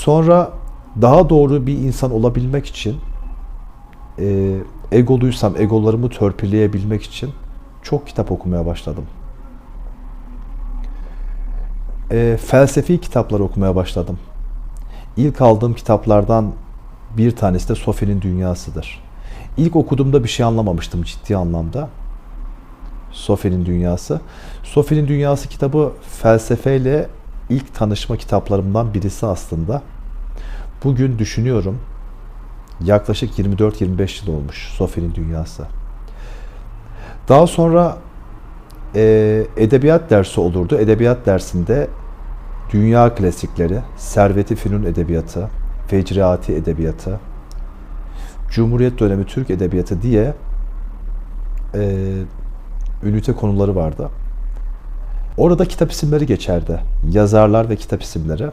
Sonra daha doğru bir insan olabilmek için e, egoluysam egolarımı törpüleyebilmek için çok kitap okumaya başladım. E, felsefi kitaplar okumaya başladım. İlk aldığım kitaplardan bir tanesi de Sophie'nin Dünyası'dır. İlk okuduğumda bir şey anlamamıştım ciddi anlamda. Sophie'nin Dünyası. Sophie'nin Dünyası kitabı felsefeyle ilk tanışma kitaplarımdan birisi aslında. Bugün düşünüyorum yaklaşık 24-25 yıl olmuş Sophie'nin Dünyası. Daha sonra e, edebiyat dersi olurdu. Edebiyat dersinde dünya klasikleri, Servet-i Fünun edebiyatı, Fecriati edebiyatı, Cumhuriyet dönemi Türk edebiyatı diye e, ünite konuları vardı. Orada kitap isimleri geçerdi. Yazarlar ve kitap isimleri.